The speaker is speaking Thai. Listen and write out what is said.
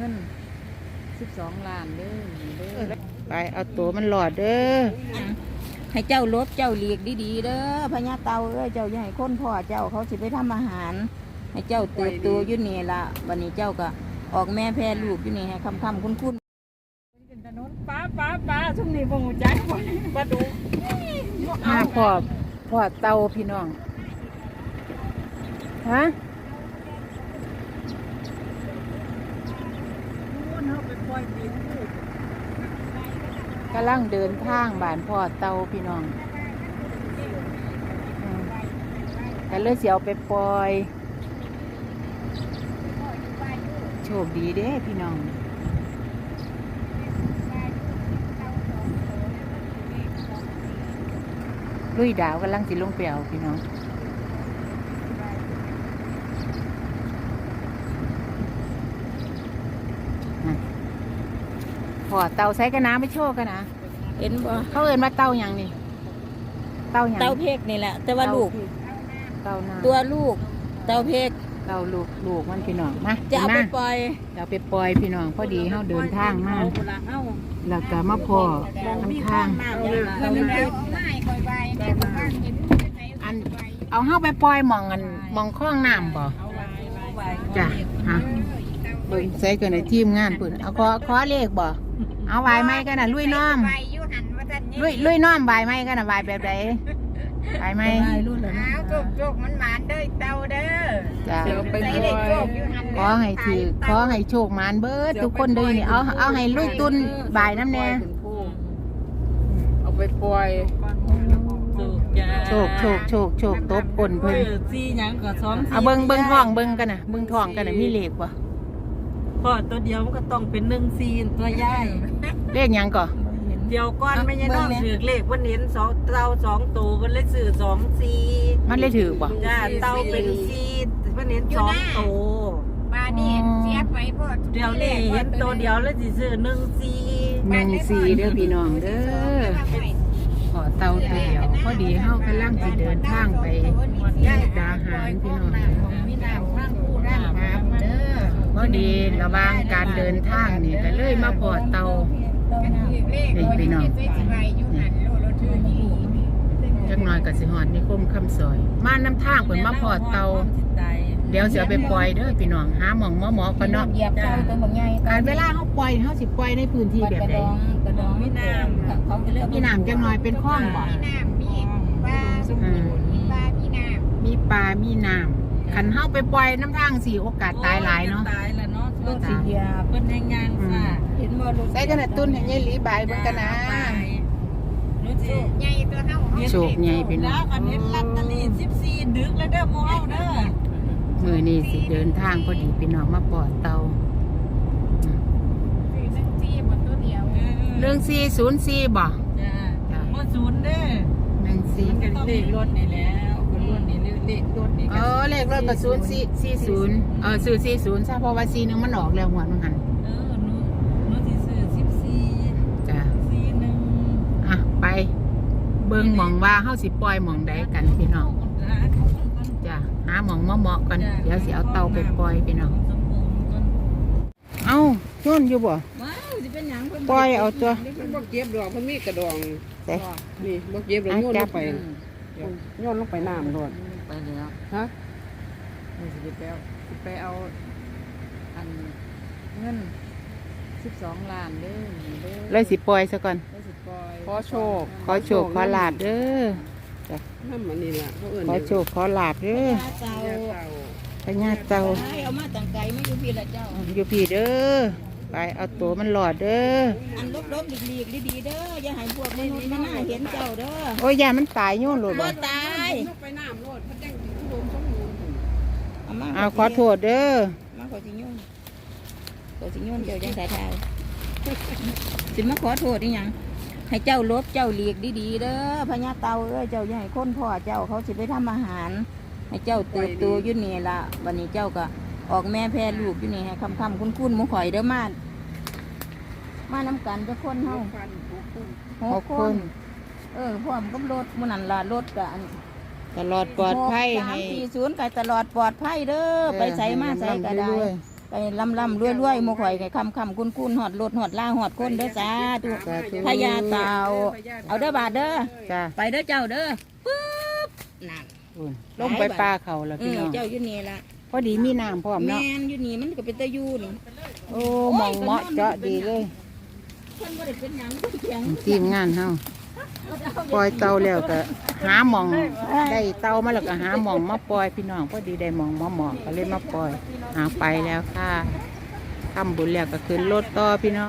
งินสิบสองล้านเด้อนี่เด้อไปเอาตัวมันหลอดเด้อให้เจ้าลบเจ้าหลีกดีๆเด้อพญาเตาเอ้ยเจ้าอย่าให้คนพ่อเจ้าเขาสิไปทำอาหาร ให้เจ้าเติบโตอยู่นี่ละวันนี้เจ้าก็ออกแม่แพร่ลูกอยู่นี่ให้คำคำๆคุ้นคุ้นเป็นถนนป้าป้าป้าช่วงนี้บ่หูจักบ่ปลาดุกมาพ่อพ่อเตาพี่น้องฮะ มันเฮาไปปล่อยปีนลู กำลังเดินทางบ้านพ่อเตาพี่น้องอืมก็เลยเสียวไปปล่อย โชคดีเด้พี่น้องลุยดาวกำลังสิลงไปเอาพี่น้อง พอเตาใช้กันนะไม่โชว์กันนะๆเห็นบ่เขาเอินว่าเตาอย่างนี่เตาอย่างเตาเพกนี่แหละ แต่ว่าลูก เตานาตัวลูก เตาเพกเตาลูกลูกมันพี่น้องมาจะเอาไปมาปล่อยจะเอาไปปล่อยพี่น้องพอดีเขาเดินทางมาเอพุ่นละเฮาแล้วก็มาพอน้ำทางเอาเลยเอาเลยอันเอาเข้าไปปล่อยหมองอันหมองคล้องน้ำบ่เอาไว้เอาไว้จ้ะฮะ เบิ่งใส่กันในทีมงานปุ่นเอาขอขอเลขบ่เอาวายไม้กันน่ะลุยน้อมลุยลุยน้อมวายไม้กันน่ะวายแบบใดวายไม้ได้รุ่นแล้วนะจุกจุกมันหมานเด้อเตาเด้อจ้ะเดี๋ยวไปใส่ปล่ได้อยจุกอยู่หันขอให้ถือขอให้โชคมานเบิดทุกคนเด้อนี่เอาเอาให้ลุยตุนบายน้ำแน่เอาไปปล่อยจุกจ้าโชคโชคโชคโชคตบกลเพิ่เพิ่นนสี่หยังก็สองสี่เอาเบิ่งเบิ่งท้องเบิ่งกันน่ะเบิ่งท้องกันน่ะมีเลขบ่ พอตัวเดียวมันก็ต้องเป็นหนึ่งสี่ตัวใหญ่เลขหยังก่อเดี๋ยวก่อนไม่ใช่น้องถือเลขวันเห็นสองเตาสองตัวมันเลยสื่อสองสี่มันเลยถือบ่จ้าเตาเป็นสี่วันเห็นสองตัวมานี่เสียไปพ่อเดี๋ยวนี้เห็นตัวเดียวแล้วสิซื้อหนึ่งสี่หนึ่งสี่เด้อพี่น้องเด้อขอเตาตัวเดียวพอดีเฮากำลังสิเดินทางไปย่างดาหารพี่น้อง มีน้ำข้างคู่ด้านขามเด้ อพอดีระหว่างการเดินทางนี่ก็เลยมาพอเตานี่พี่น้องสิไปอยู่หันโลโลถือนี่จักหน่อยก็สิฮอดนิคมคำซอย มาน้ำทางเพิ่นมาพอเตาเดี๋ยวสิเอาไปปล่อยเด้อพี่น้องหาหม่องหมอหมอก่อนเนาะเหยียบเตาตัวบางใหญ่การเวลาเฮาปล่อยเฮาสิปล่อยในพื้นที่แบบกระใดดองกระดองมีน้ำเขาจะเลือกมีน้ำจักหน่อยเป็นคลองบ่มีน้ำมีปลาสมุนมีปลามีน้มีปลามีน้ำ คันเฮาไปปล่อยน้ำทางสิโอกาสตายหลายเนาะตายแล้วเนาะลูกสีเหยียบเพิ่นแห่งงานค่ะเห็นบ่ลูกใส่กันน่ะตุ้นให้ยายหลีบายเบิ่งกันนะรู้ำสิสุกใหญ่ตัวเท่าโชคใหญ่พี่น้อแล้งวกันเห็นลอตเตอรี่14ดึกแล้วเด้อหมู่เฮาเด้อมือนี้สิเดินทางพอดีพี่น้องมาปอดเตาอืมสี่สักจี้หมดตัวเดียวเรื่อง404บ่จ้าบ่ศูนย์เด้อหนึ่งสี่มันก็เลขรถนี่แล้วคนรถนี่ เลขรถนี่เออเลขรถก็ศูนย์สี่สี่ศูนย์เออซื้อสี่ศูนย์ซะเพราะว่าสี่หนึงมันออกแล้วหัวมันหันเออหนูหนูสิซื้อ14จ้ะ41อะไป เบิ่งหมองว่าเฮาสิปล่อยหมองใดกันพี่น้องจ้ะหาหมองเหมาะๆกันเดี๋ยวสิเอาเตาไปปล่อยพี่น้องเอ้าโยนอยู่บ่ ว้าวสิเป็นหยังเพิ่นปล่อยเอาตัว มันบ่เก็บดอกมันมีกระดองแต่ นี่บ่เก็บดอกอะโยนจัลบงไปโยนลงไปน้ำโดด ไปแล้วฮะนี่สิไปเอาสิไปเอา อันเงินสิบสองล้านเด้อนี่เด้อเลยสิปล่อยซะก่อนได้สิปล่อยขอโชค ขอโชคขอลาบเด้อน้ำมันนี่ล่ะเขาเอิ้นขอโชคขอลาบเด้อเจ้าเจ้าเต่าพญาเตาให้เอามาตั้งไกลไม่อยู่พี่ละเจ้าอยู่พี่เด้อ ไปเอาตัวมันหลอดเด้ออันลบๆหลีกๆดีๆเด้ออย่าให้พวกมนุษย์มาหน้าเห็นเจ้าเด้อโอ้ยยามันตายโยนโลดบ่บ่ตายลงไปน้ำโลดเพิ่นจังสิอุดมสมบูรณ์พุ่นเอามาเอาขอโทษเด้อมาขอสิโยนขอสิโยนเจ้าจังสายทายสิมาขอโทษอีหยังให้เจ้าลบเจ้าหลีกดีๆเด้อพญาเตาเอ้ยเจ้าอย่าให้คนพ่อเจ้าเขาสิไปทำอาหาร ให้เจ้าเติบโตอยู่นี่ละวันนี้เจ้าก็ ออกแม่แพร่ลูกอยู่นี่ให้คำคำๆคุ้นคุ้นๆหมุข่อยเด้อมามาน้ำกันจะคนเฮาฟันทุกคนหกคน เออพร้อมกับรถมันนั่นละรถกันตลอดปลอดภัยสามให้สี่ศูนย์ก็ตลอดปลอดภัยเด้อไปใส่มาใส่ก็ได้ร่ำรวยไปลำลำรวยรวยๆหมู่ข่อยไงคำคำคุ้นคุ้นๆหอดรถหอดล่าหอดคนเด้อสาธุสาธุพญาเต่าเอาเด้อบาทเด้อจ้าไปเด้อเจ้าเด้อปึ๊บนั่นลงไปปลาเขาแล้วเอพี่อน้องเจ้าอยู่นี่ละ พอดีมีน้ำพร้อมแมเนาะ นอยู่นี่มันก็เป็นตะยูนี่โอ้หมองเหมาะเจาะดีเลย เพิ่นบ่ได้เป็นหยังเพิ่นเถียงทีมงานเฮาปล่อยเตาแล้วก็หาหมองได้เตามาแล้วก็หาหมองมาปล่อยพี่น้องพอดีได้หมองมาหมองก็เลยมาปล่อยหาไปแล้วค่ะทำบุญแล้วก็ขึ้นรถต่อพี่น้อง